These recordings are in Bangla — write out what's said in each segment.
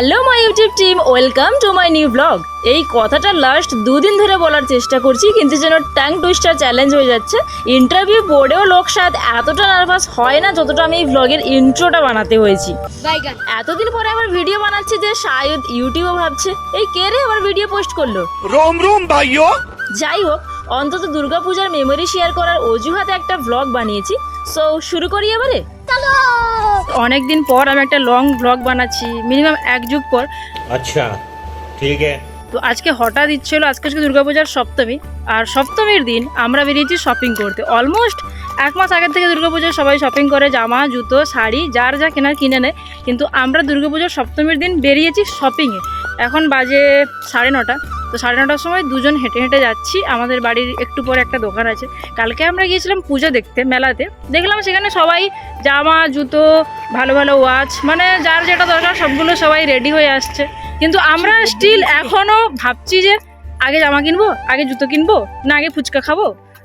Hello my YouTube team welcome to my new blog এই কথাটা লাস্ট দুদিন ধরে বলার চেষ্টা করছি কিন্তু যেন ট্যাং টুইস্টার চ্যালেঞ্জ হয়ে যাচ্ছে। ইন্টারভিউ বোর্ডেও লোক সাথ এতটা নার্ভাস হয় না যতটা আমি এই ব্লগের ইন্ট্রোটা বানাতে হয়েছি। এতদিন পরে আবার ভিডিও বানাচ্ছি যে শায়দ ইউটিউবও ভাবছে এই কে রে আবার ভিডিও পোস্ট করল? রোম রোম ভাইও যাই হোক অন্তত দুর্গাপূজার মেমোরি শেয়ার করার অজুহাতে একটা ব্লগ বানিয়েছি। সো শুরু করি এবারে? অনেক দিন পর আমি একটা লং ব্লগ বানাচ্ছি মিনিমাম এক যুগ পর। আচ্ছা ঠিক আছে। তো আজকে হঠাৎ ইচ্ছে হলো আজকে আজকে দুর্গাপূজার সপ্তমী আর সপ্তমীর দিন আমরা বেরিয়েছি শপিং করতে। অলমোস্ট এক মাস আগের থেকে দুর্গাপূজায় সবাই শপিং করে জামা জুতো শাড়ি যার যা কেনার কিনে নেয়। কিন্তু আমরা দুর্গাপূজার সপ্তমীর দিন বেরিয়েছি শপিংয়ে এখন বাজে সাড়ে নটা। তো সাড়ে নটার সময় দুজন হেঁটে হেঁটে যাচ্ছি। আমাদের বাড়ির একটু পরে একটা দোকান আছে। কালকে আমরা গিয়েছিলাম পুজো দেখতে, মেলাতে। দেখলাম সেখানে সবাই জামা, জুতো, ভালো ভালো ওয়াচ মানে যার যেটা দরকার সবগুলো সবাই রেডি হয়ে আসছে। কিন্তু আমরা স্টিল এখনও ভাবছি যে আগে জামা কিনবো, আগে জুতো কিনবো, না আগে ফুচকা খাব।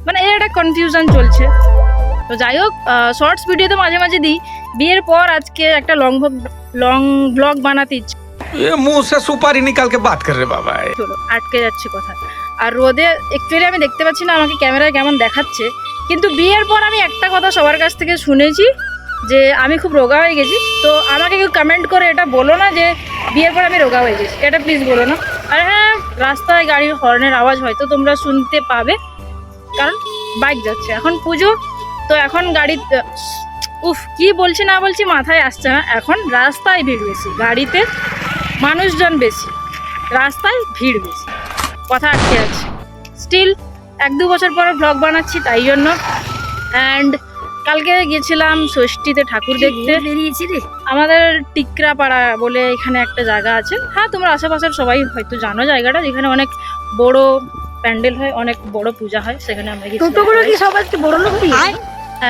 মানে এর একটা কনফিউশন চলছে। তো যাই হোক শর্টস ভিডিও তো মাঝে মাঝে দিই। বিয়ের পর আজকে একটা লং লং ব্লগ বানাতে ইচ্ছে এ মুসে সুপারি নিকালকে বাত কর রে বাবা চলো, আটকে যাচ্ছে কথা। আর রোদে একচুয়ালি আমি দেখতে পাচ্ছি না আমাকে ক্যামেরায় কেমন দেখাচ্ছে। কিন্তু বিয়ের পর আমি একটা কথা সবার কাছ থেকে শুনেছি যে আমি খুব রোগা হয়ে গেছি। তো আমাকে কেউ কমেন্ট করে এটা বলো না যে বিয়ের পর আমি রোগা হয়ে গেছি। এটা প্লিজ বলো না। আর হ্যাঁ রাস্তায় গাড়ির হর্নের আওয়াজ হয়তো তোমরা শুনতে পাবে। কারণ বাইক যাচ্ছে। এখন পুজো, তো এখন গাড়ি, উফ, কি বলছি না বলছি মাথায় আসছে না। এখন রাস্তায় ভিড় বেশি। গাড়িতে মানুষজন বেশি রাস্তায় ভিড় বেশি। কথা আটকে আছে। স্টিল এক দু বছর পরে ব্লগ বানাচ্ছি তাই জন্য। অ্যান্ড কালকে গেছিলাম ষষ্ঠীতে ঠাকুর দেখতে। বেরিয়েছি রে? আমাদের টিকরাপাড়া বলে এখানে একটা জায়গা আছে। হ্যাঁ তোমরা আশেপাশের সবাই হয়তো জানো জায়গাটা যেখানে অনেক বড় প্যান্ডেল হয় অনেক বড় পূজা হয় সেখানে আমরা টোটোগুলো কি সব আজকে বড় লোক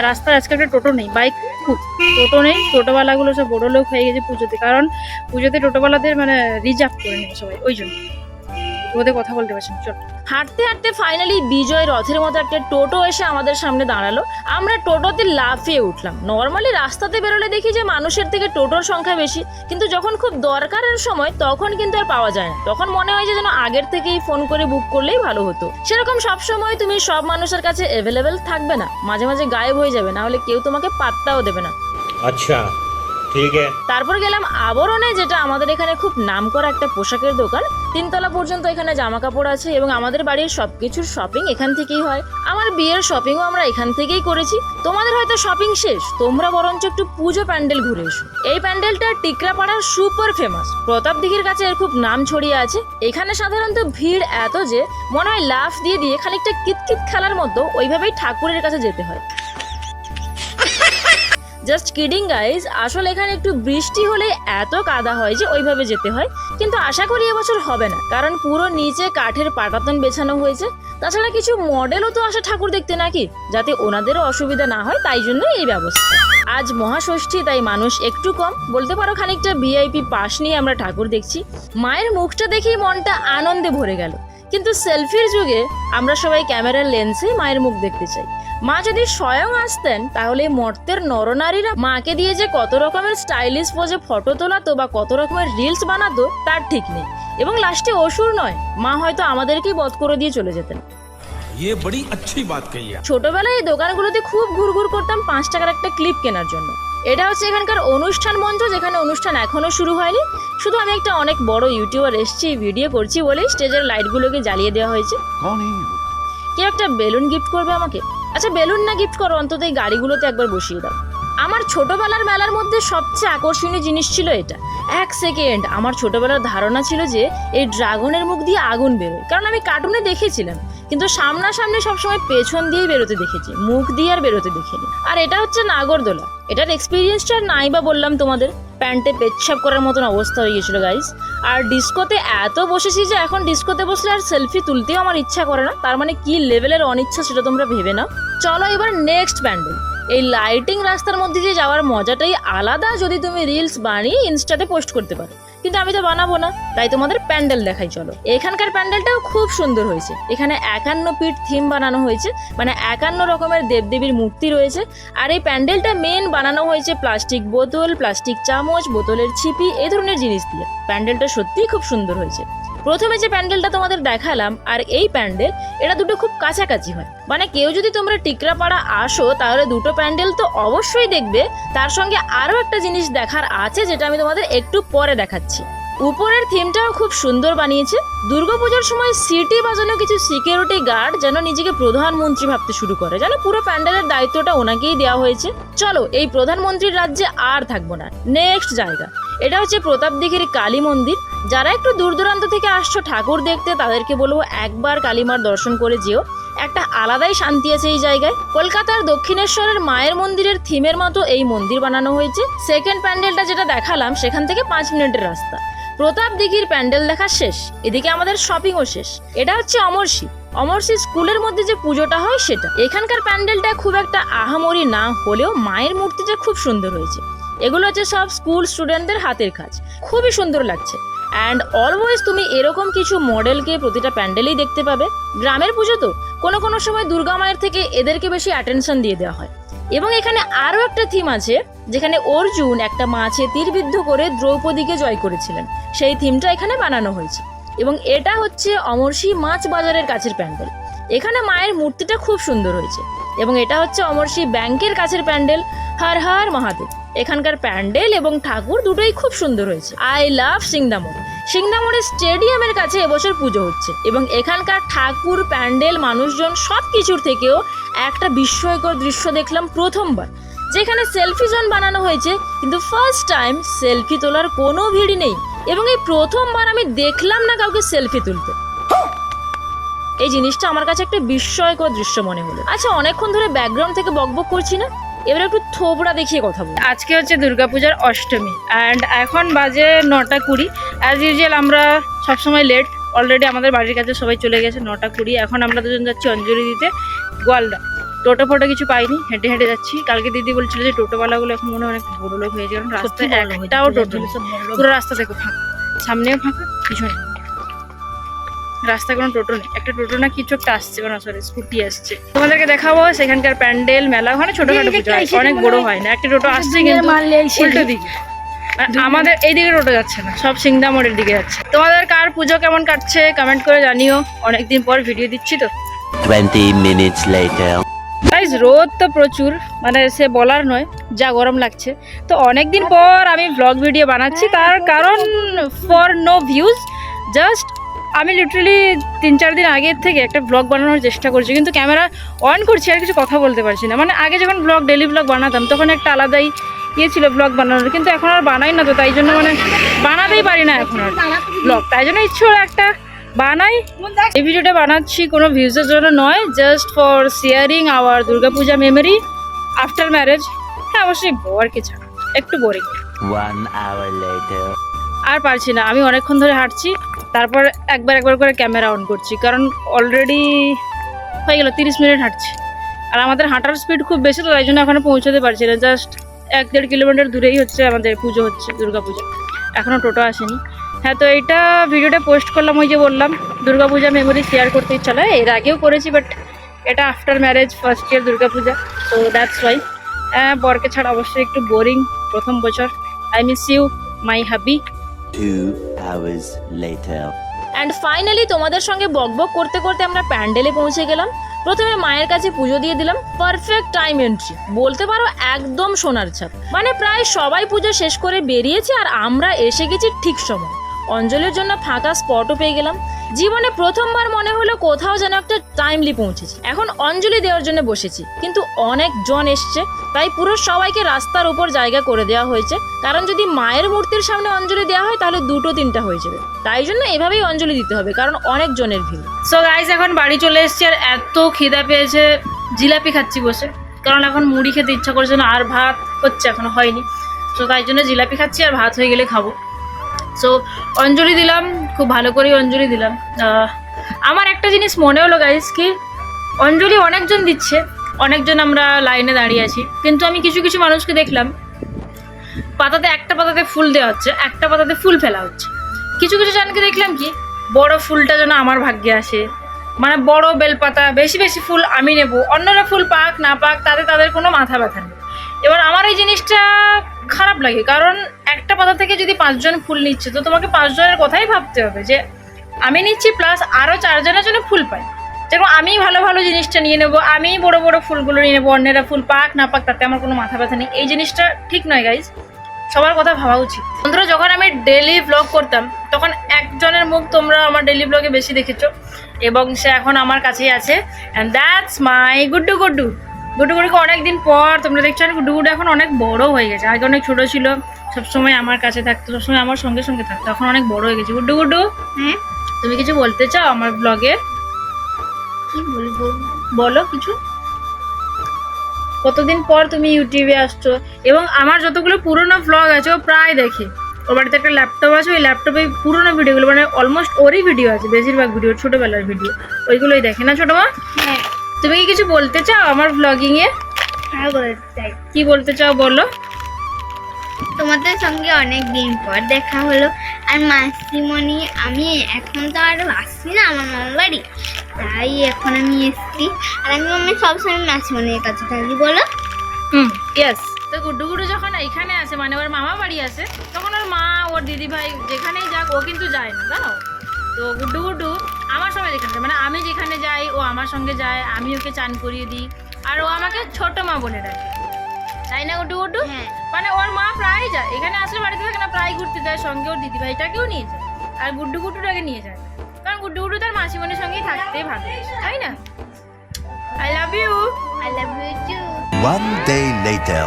রাস্তায় আজকে একটা টোটো নেই বাইক খুব। টোটো নেই, টোটোওয়ালাগুলো সব বড় লোক হয়ে গেছে পুজোতে, কারণ পুজোতে টোটোওয়ালাদের মানে রিজার্ভ করে নেবে সবাই, ওই জন্য। রোদে কথা বলতে পারছি চল। হাঁটতে হাঁটতে ফাইনালি বিজয় রথের মতো একটা টোটো এসে আমাদের সামনে দাঁড়াল। আমরা টোটোতে লাফিয়ে উঠলাম। নর্মালি রাস্তাতে বেরোলে দেখি যে মানুষের থেকে টোটোর সংখ্যা বেশি। কিন্তু যখন খুব দরকারের সময় তখন কিন্তু আর পাওয়া যায় না। তখন মনে হয় যে যেন আগের থেকেই ফোন করে বুক করলেই ভালো হতো। সেরকম সব সময় তুমি সব মানুষের কাছে অ্যাভেলেবেল থাকবে না। মাঝে মাঝে গায়েব হয়ে যাবে। না হলে কেউ তোমাকে পাত্তাও দেবে না। আচ্ছা। ঠিক তারপর গেলাম আবরণে, যেটা আমাদের এখানে খুব নাম করা একটা পোশাকের দোকান। তিনতলা পর্যন্ত এখানে জামা কাপড় আছে এবং আমাদের বাড়ির সবকিছুর শপিং এখান থেকেই হয়। আমার বিয়ের শপিংও আমরা এখান থেকেই করেছি। তোমাদের হয়তো শপিং শেষ, তোমরা বরঞ্চ একটু পুজো প্যান্ডেল ঘুরে এসো। এই প্যান্ডেলটা টিকরাপাড়ার সুপার ফেমাস প্রতাপ দিঘির কাছে এর খুব নাম ছড়িয়ে আছে। এখানে সাধারণত ভিড় এত যে, মনে হয় লাফ দিয়ে দিয়ে খানিকটা কিতকিত খেলার মতো ওইভাবেই ঠাকুরের কাছে যেতে হয়। জাস্ট কিডিং গাইজ আসলে এখানে একটু বৃষ্টি হলে এত কাদা হয় যে ওইভাবে যেতে হয়। কিন্তু আশা করি এবছর হবে না। কারণ পুরো নিচে কাঠের পাটাতন বেছানো হয়েছে। তাছাড়া কিছু মডেলও তো আসে ঠাকুর দেখতে নাকি? যাতে ওনাদেরও অসুবিধা না হয়, তাই জন্য এই ব্যবস্থা। আজ মহাষষ্ঠী, তাই মানুষ একটু কম। বলতে পারো খানিকটা ভিআইপি পাশ নিয়ে আমরা ঠাকুর দেখছি। মায়ের মুখটা দেখেই মনটা আনন্দে ভরে গেল। কিন্তু সেলফির যুগে আমরা সবাই ক্যামেরার লেন্সে মায়ের মুখ দেখতে চাই মা যদি স্বয়ং আসতেন তাহলে মর্তের নরনারীরা মাকে দিয়ে যে কত রকমের স্টাইলিশ পোজে ফটো তোলাতো বা কত রকমের রিলস বানাতো তার ঠিক নেই এবং লাস্টে অসুর নয় মা হয়তো আমাদেরকেই বধ করে দিয়ে চলে যেতেন ये बड़ी अच्छी बात कही है ছোটবেলায় এই দোকানগুলোতে খুব ঘুরঘুর করতাম পাঁচ টাকার একটা ক্লিপ কেনার জন্য এটা হচ্ছে এখানকার অনুষ্ঠান মঞ্চ যেখানে অনুষ্ঠান এখনও শুরু হয়নি। শুধু আমি একটা অনেক বড় ইউটিউবার এসছি ভিডিও করছি বলেই স্টেজের লাইটগুলোকে জ্বালিয়ে দেওয়া হয়েছে। কেউ একটা বেলুন গিফট করবে আমাকে? আচ্ছা বেলুন না গিফট করো অন্তত এই গাড়িগুলোতে একবার বসিয়ে দাও। আমার ছোটবেলার মেলার মধ্যে সবচেয়ে আকর্ষণীয় জিনিস ছিল এটা। এক সেকেন্ড আমার ছোটবেলার ধারণা ছিল যে এই ড্রাগনের মুখ দিয়ে আগুন বেরোয়। কারণ আমি কার্টুনে দেখেছিলাম, কিন্তু সামনাসামনি সবসময় পেছন দিয়ে বেরোতে দেখেছি, মুখ দিয়ে আর বেরোতে দেখিনি। আর এটা হচ্ছে নাগরদোলা। এটার এক্সপিরিয়েন্সটা নাই বা বললাম তোমাদের। প্যান্টে পেচ্ছাপ করার মতন অবস্থা হয়ে গেছিল গাইস আর ডিস্কোতে এত বসেছি যে এখন ডিস্কোতে বসলে আর সেলফি তুলতেও আমার ইচ্ছা করে না। তার মানে কি লেভেলের অনিচ্ছা সেটা তোমরা ভেবে নাও। চলো এবার নেক্সট প্যান্ডেল এই লাইটিং রাস্তার মধ্যে দিয়ে যাওয়ার মজাটাই আলাদা যদি তুমি রিলস বানিয়ে ইনস্টাতে পোস্ট করতে পারো। কিন্তু আমি তো বানাবো না, তাই তোমাদের প্যান্ডেল দেখাই, চলো। এখানকার প্যান্ডেলটাও খুব সুন্দর হয়েছে। এখানে একান্ন পিঠ থিম বানানো হয়েছে মানে একান্ন রকমের দেবদেবীর মূর্তি রয়েছে। আর এই প্যান্ডেলটা মেন বানানো হয়েছে প্লাস্টিক বোতল প্লাস্টিক চামচ, বোতলের ছিপি, এ ধরনের জিনিস দিয়ে। প্যান্ডেলটা সত্যিই খুব সুন্দর হয়েছে। প্রথমে যে প্যান্ডেলটা তোমাদের দেখালাম আর এই প্যান্ডেল, এটা দুটো খুব কাছাকাছি হয়। মানে কেউ যদি তোমরা টিকরাপাড়া আসো, তাহলে দুটো প্যান্ডেল তো অবশ্যই দেখবে। তার সঙ্গে আরও একটা জিনিস দেখার আছে, যেটা আমি তোমাদের একটু পরে দেখাচ্ছি। উপরের থিমটাও খুব সুন্দর বানিয়েছে। দুর্গাপূজার সময় সিটি বাজানো কিছু সিকিউরিটি গার্ড যেন নিজেকে প্রধানমন্ত্রী ভাবতে শুরু করে। যেন পুরো প্যান্ডেলের দায়িত্বটা ওনাকেই দেওয়া হয়েছে। চলো, এই প্রধানমন্ত্রীর রাজ্যে আর থাকব না। নেক্সট জায়গা। এটা হচ্ছে প্রতাপ দিঘির কালী মন্দির। যারা একটু দূর দূরান্ত থেকে আসছো, ঠাকুর দেখতে, তাদেরকে বলব একবার কালীমার দর্শন করে যেও। একটা আলাদাই শান্তি আছে এই জায়গায়। কলকাতার দক্ষিণেশ্বরের মায়ের মন্দিরের থিমের মতো এই মন্দির বানানো হয়েছে। সেকেন্ড প্যান্ডেলটা যেটা দেখালাম, সেখান থেকে পাঁচ মিনিটের রাস্তা। প্রতাপ দিঘির প্যান্ডেল দেখা শেষ, এদিকে আমাদের শপিংও শেষ। এটা হচ্ছে অমরশি অমরশি স্কুলের মধ্যে যে পুজোটা হয়, সেটা। এখানকার প্যান্ডেলটা খুব একটা আহামরি না হলেও মায়ের মূর্তিটা খুব সুন্দর হয়েছে। এগুলো হচ্ছে সব স্কুল স্টুডেন্টদের হাতের কাজ। খুবই সুন্দর লাগছে। অ্যান্ড অলওয়েজ তুমি এরকম কিছু মডেলকে প্রতিটা প্যান্ডেলেই দেখতে পাবে। গ্রামের পুজো তো, কোনো কোনো সময় দুর্গা মায়ের থেকে এদেরকে বেশি অ্যাটেনশন দিয়ে দেওয়া হয়। এবং এখানে আরও একটা থিম আছে, যেখানে অর্জুন একটা মাছে তীরবিদ্ধ করে দ্রৌপদীকে জয় করেছিলেন। সেই থিমটা এখানে বানানো হয়েছে। এবং এটা হচ্ছে অমরশি মাছ বাজারের কাছের প্যান্ডেল। এখানে মায়ের মূর্তিটা খুব সুন্দর হয়েছে। এবং এটা হচ্ছে অমরশি ব্যাংকের কাছের প্যান্ডেল। হর হর মহাদেব। এখানকার প্যান্ডেল এবং ঠাকুর দুটোই খুব সুন্দর হয়েছে। আই লাভ সিংদামোড় সিংদামোড়ের স্টেডিয়ামের কাছে এবছর পুজো হচ্ছে এবং এখানকার ঠাকুর, প্যান্ডেল, মানুষজন সব কিছুর থেকেও একটা বিস্ময়কর দৃশ্য দেখলাম প্রথমবার। যেখানে সেলফি জোন বানানো হয়েছে, কিন্তু ফার্স্ট টাইম সেলফি তোলার কোনো ভিড় নেই এবং এই প্রথমবার আমি দেখলাম না কাউকে সেলফি তুলতে। এই জিনিসটা আমার কাছে একটা বিস্ময়কর দৃশ্য মনে হলো। আচ্ছা অনেকক্ষণ ধরে ব্যাকগ্রাউন্ড থেকে বকবক করছি না? এবার একটু থোবড়া দেখিয়ে কথা বলি। আজকে হচ্ছে দুর্গাপূজার অষ্টমী অ্যান্ড এখন বাজে নটা কুড়ি। অ্যাজ ইউজুয়াল আমরা সবসময় লেট অলরেডি আমাদের বাড়ির কাছে সবাই চলে গেছে নটা কুড়ি। এখন আমরা দুজন যাচ্ছি অঞ্জলি দিতে গোয়ালদা। টোটো ফোটো কিছু পাইনি হেঁটে হেঁটে যাচ্ছি। কালকে দিদি বলছিল যে টোটোওয়ালাগুলো এখন মনে হয় অনেক বড় লোক হয়েছে কারণ রাস্তায় একটাও টোটো পুরো রাস্তা দেখো ফাঁকা। সামনেও ফাঁকা পিছনে রাস্তায় কোনো টোটো নেই। একটা টোটো না কিছু একটা আসছে কোনো সরি স্কুটি আসছে। তোমাদেরকে দেখাবো সেখানকার প্যান্ডেল মেলা ওখানে ছোটখাটো পুজো হয়। অনেক বড় হয় না। একটা টোটো আসছে কিন্তু উল্টো দিকে। আর আমাদের এই দিকে টোটো যাচ্ছে না সব সিংদা মোড়ের দিকে যাচ্ছে। তোমাদের কার পুজো কেমন কাটছে কমেন্ট করে জানিও। অনেকদিন পর ভিডিও দিচ্ছি তো। 20 minutes later. গাইজ রোদ তো প্রচুর মানে সে বলার নয় যা গরম লাগছে। তো অনেক দিন পর আমি ব্লগ ভিডিও বানাচ্ছি তার কারণ ফর নো ভিউজ জাস্ট আমি লিটারালি তিন চার দিন আগের থেকে একটা ব্লগ বানানোর চেষ্টা করছি, কিন্তু ক্যামেরা অন করছি আর কিছু কথা বলতে পারছি না। মানে আগে যখন ব্লগ ডেলি ব্লগ বানাতাম, তখন একটা আলাদাই ইয়ে ছিল ব্লগ বানানোর, কিন্তু এখন আর বানাই না তো, তাই জন্য মানে বানাতেই পারি না এখন আর ব্লগ তাই জন্য ইচ্ছে হলো একটা বানাই। এই ভিডিওটা বানাচ্ছি কোনো ভিউজের জন্য নয় just for sharing our Durga Puja memory after marriage হ্যাঁ অবশ্যই বরকে ছাড়া, একটু বোরিং. আর পারছি না। আমি অনেকক্ষণ ধরে হাঁটছি, তারপর একবার একবার করে ক্যামেরা অন করছি, কারণ অলরেডি হয়ে গেল তিরিশ মিনিট হাঁটছি। আর আমাদের হাঁটার স্পিড খুব বেশি তো, তাই জন্য এখনও পৌঁছতে পারছি না। জাস্ট এক দেড় কিলোমিটার দূরেই হচ্ছে আমাদের পুজো হচ্ছে দুর্গা পুজো এখনও টোটো আসেনি। হ্যাঁ তো এইটা ভিডিওটা পোস্ট করলাম, ওই যে বললাম দুর্গা পূজা মেমোরি শেয়ার করতে ইচ্ছা হয় এর আগেও করেছি বাট এটা after marriage first year Durga Puja তো দ্যাটস ওয়াই হ্যাঁ বরকে ছাড়া অবশ্যই একটু বোরিং প্রথম বছর। I miss you my hubby Two hours later. And finally তোমাদের সঙ্গে বকবক করতে করতে আমরা প্যান্ডেলে পৌঁছে গেলাম। প্রথমে মায়ের কাছে পুজো দিয়ে দিলাম। পারফেক্ট টাইম এন্ট্রি বলতে পারো, একদম সোনার ছাপ। মানে প্রায় সবাই পুজো শেষ করে বেরিয়েছে আর আমরা এসে গেছি ঠিক সময়। অঞ্জলির জন্য ফাঁকা স্পটও পেয়ে গেলাম। জীবনে প্রথমবার মনে হলো কোথাও যেন একটা টাইমলি পৌঁছেছি। এখন অঞ্জলি দেওয়ার জন্য বসেছি। কিন্তু অনেক জন এসছে, তাই পুরো সবাইকে রাস্তার উপর জায়গা করে দেওয়া হয়েছে। কারণ যদি মায়ের মূর্তির সামনে অঞ্জলি দেওয়া হয়, তাহলে দুটো তিনটা হয়ে যাবে। তাই জন্য এভাবেই অঞ্জলি দিতে হবে, কারণ অনেক জনের ভিড়। সো গাইজ এখন বাড়ি চলে এসেছি আর এত খিদা পেয়েছে, জিলাপি খাচ্ছি বসে। কারণ এখন মুড়ি খেতে ইচ্ছা করছে না, আর ভাত হচ্ছে, এখনও হয়নি। তো তাই জন্য জিলাপি খাচ্ছি আর ভাত হয়ে গেলে খাব। সো অঞ্জলি দিলাম, খুব ভালো করেই অঞ্জলি দিলাম। আমার একটা জিনিস মনে হলো গাইজ কি অঞ্জলি অনেকজন দিচ্ছে, অনেকজন আমরা লাইনে দাঁড়িয়ে আছি, কিন্তু আমি কিছু কিছু মানুষকে দেখলাম, পাতাতে একটা পাতাতে ফুল দেওয়া হচ্ছে, একটা পাতাতে ফুল ফেলা হচ্ছে। কিছু কিছু চ্যানেলকে দেখলাম কি, বড় ফুলটা যেন আমার ভাগ্যে আসে। মানে বড় বেলপাতা, বেশি বেশি ফুল আমি নেব, অন্যরা ফুল পাক, না পাক, তাতে তাদের কোনো মাথা ব্যথা নেই। এবার আমার এই জিনিসটা খারাপ লাগে, কারণ একটা পাতা থেকে যদি পাঁচজন ফুল নিচ্ছে, তো তোমাকে পাঁচজনের কথাই ভাবতে হবে যে আমি নিচ্ছি প্লাস আরও চারজনের জন্য ফুল পাই। যেরকম আমি ভালো ভালো জিনিসটা নিয়ে নেব, আমি বড় বড় ফুলগুলো নিয়ে নেব, অন্যেরা ফুল পাক না পাক, তাতে আমার কোনো মাথা ব্যথা নেই। এই জিনিসটা ঠিক নয় গাইজ সবার কথা ভাবা উচিত। বন্ধুরা, যখন আমি ডেলি ব্লগ করতাম, তখন একজনের মুখ তোমরা আমার ডেলি ব্লগে বেশি দেখেছ, এবং সে এখন আমার কাছেই আছে and that's my Guddu Guddu. Guddu গুড্ডুকে অনেকদিন পর তোমরা দেখছ আর গুড্ডু এখন অনেক বড় হয়ে গেছে। আগে অনেক ছোট ছিল সবসময় আমার কাছে থাকতো সবসময় আমার সঙ্গে সঙ্গে থাকতো এখন অনেক বড় হয়ে গেছে। গুড্ডু গুড্ডু হ্যাঁ? তুমি কিছু বলতে চাও আমার ব্লগে কি বলব? বলো কিছু। কতদিন পর তুমি ইউটিউবে আসছো? এবং আমার যতগুলো পুরোনো ব্লগ আছে ও প্রায় দেখে। ওর বাড়িতে একটা ল্যাপটপ আছে ওই ল্যাপটপে পুরোনো ভিডিওগুলো মানে অলমোস্ট ওরই ভিডিও আছে বেশিরভাগ ভিডিও ছোটোবেলার ভিডিও ওইগুলোই দেখে। না ছোটো মা? তুমি কি কিছু বলতে চাও আমার ব্লগিংয়ে হ্যাঁ বলতে। চাই কি বলতে চাও বলো? তোমাদের সঙ্গে অনেক দিন পর দেখা হলো। আর মাসিমণি আমি এখন তো আর আসছি না আমার মামার বাড়ি। তাই এখন আমি এসছি। আর আমি আমি সবসময় মাসিমণির কাছে থাকি বলো। হুম ইয়েস তো গুড্ডু গুড্ডু যখন এখানে আসে মানে ওর মামা বাড়ি আসে তখন ওর মা ওর দিদি ভাই যেখানেই যাক ও কিন্তু যায় না জানো? তো গুড্ডু গুড্ডু আমার সঙ্গে যেখানে মানে আমি যেখানে যাই ও আমার সঙ্গে যায় আমি ওকে চান করিয়ে দিই আর ও আমাকে ছোট মা বলে ডাকে। তাই না গুড্ডু গুড্ডু? হ্যাঁ। মানে ওর মা প্রায় যায় এখানে আসলে বাড়িতে থাকে না প্রায় ঘুরতে যায় সঙ্গে ওর দিদি ভাইটাকেও নিয়ে যায় আর গুড্ডু গুড্ডুটাকে নিয়ে যায়। কারণ গুড্ডু গুড্ডু তার মাসিমণির সঙ্গেই থাকতে ভালো তাই না? I love you I love you too One day later.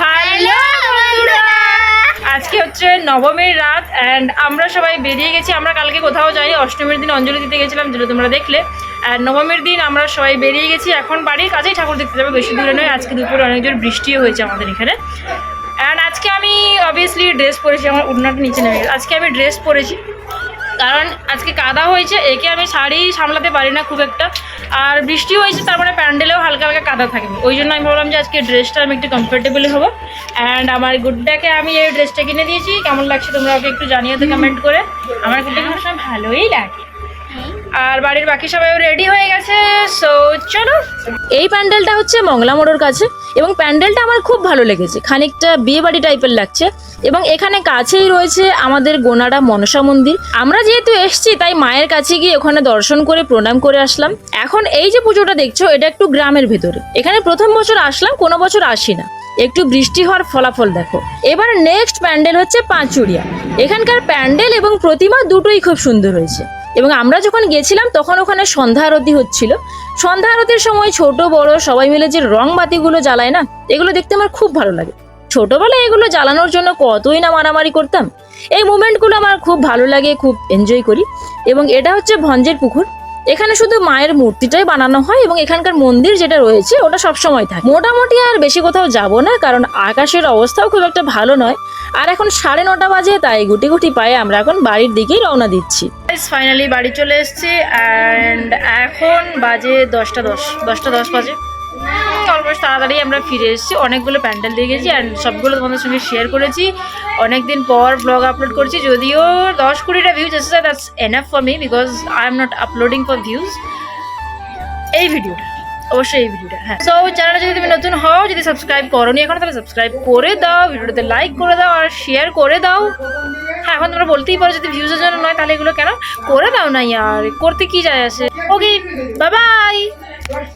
Hello নবমীর রাত অ্যান্ড আমরা সবাই বেরিয়ে গেছি। আমরা কালকে কোথাও যাই অষ্টমীর দিন অঞ্জলি দিতে গেছিলাম, যেটা তোমরা দেখলে। অ্যান্ড নবমীর দিন আমরা সবাই বেরিয়ে গেছি। এখন বাড়ির কাছেই ঠাকুর দেখতে যাব, বেশি দূরে নয়, আজকে দুপুরে অনেক জোর বৃষ্টিও হয়েছে আমাদের এখানে। অ্যান্ড আজকে আমি অবভিয়াসলি ড্রেস পরেছি, আমার উড়নাটা নিচে নেমে। আজকে আমি ড্রেস পরেছি। কারণ আজকে কাদা হয়েছে, একে আমি শাড়ি সামলাতে পারি না খুব একটা। আর বৃষ্টি হয়েছে তারপরে প্যান্ডেলেও হালকা হালকা কাদা থাকবে ওই জন্য আমি ভাবলাম যে আজকে ড্রেসটা আমি একটু কমফোর্টেবল হব। অ্যান্ড আমার গুড্ডাকে আমি এই ড্রেসটা কিনে দিয়েছি। কেমন লাগছে তোমরা ওকে একটু জানিয়ে তো কমেন্ট করে। আমার গুড্ডাকে সব ভালোই লাগে। আর বাড়ির বাকি সবাই রেডি হয়ে গেছে সো চলো। এই প্যান্ডেলটা হচ্ছে মংলা মোড়ের কাছে, এবং প্যান্ডেলটা আমার খুব ভালো লেগেছে, খানিকটা বিয়ে বাড়ি টাইপের লাগছে, এবং এখানে কাছেই রয়েছে আমাদের গোনাড়া মনসা মন্দির। আমরা যেহেতু এসছি, তাই মায়ের কাছে গিয়ে ওখানে দর্শন করে, প্রণাম করে আসলাম। এখন এই যে পুজোটা দেখছ, এটা একটু গ্রামের ভেতরে। এখানে প্রথম বছর আসলাম, কোনো বছর আসি না। একটু বৃষ্টি হওয়ার ফলাফল দেখো। এবার নেক্সট প্যান্ডেল হচ্ছে পাঁচুড়িয়া এখানকার প্যান্ডেল এবং প্রতিমা দুটোই খুব সুন্দর হয়েছে। এবং আমরা যখন গেছিলাম, তখন ওখানে সন্ধ্যা আরতি হচ্ছিল। সন্ধ্যা আরতির সময় ছোট, বড়, সবাই মিলে যে রং বাতিগুলো জ্বালায় না, এগুলো দেখতে আমার খুব ভালো লাগে। ছোটবেলায় এগুলো জ্বালানোর জন্য কতই না মারামারি করতাম। এই মুমেন্টগুলো আমার খুব ভালো লাগে, খুব এনজয় করি। এবং এটা হচ্ছে ভঞ্জের পুকুর। এখানে শুধু মায়ের মূর্তিটাই বানানো হয় এবং এখানকার মন্দির যেটা রয়েছে, ওটা সব সময় থাকে। মোটামুটি আর বেশি কোথাও যাব না, কারণ আকাশের অবস্থাও খুব একটা ভালো নয়। আর এখন সাড়ে নটা বাজে, তাই গুটি গুটি পায়ে আমরা এখন বাড়ির দিকেই রওনা দিচ্ছি। ফাইনালি বাড়ি চলে এসেছি অ্যান্ড এখন বাজে দশটা দশ দশটা দশ বাজে। অলমোস্ট তাড়াতাড়ি আমরা ফিরে এসেছি, অনেকগুলো প্যান্ডেল দিয়ে গেছি অ্যান্ড সবগুলো তোমাদের সঙ্গে শেয়ার করেছি। অনেকদিন পর ব্লগ আপলোড করছি, যদিও দশ কুড়িটা ভিউজ এসেছে that's enough for me because I am not uploading for views এই ভিডিওটা অবশ্যই এই ভিডিওটা হ্যাঁ। সো চ্যানেলে যদি তুমি নতুন হও, যদি সাবস্ক্রাইব করোনি, এখন তাহলে সাবস্ক্রাইব করে দাও, ভিডিওটাতে লাইক করে দাও আর শেয়ার করে দাও। হ্যাঁ এখন তোমরা বলতেই পারো যদি ভিউজের জন্য নয়, তাহলে এগুলো কেন? করে দাও না, ইয়ার। করতে কি যায় আসে? Okay bye bye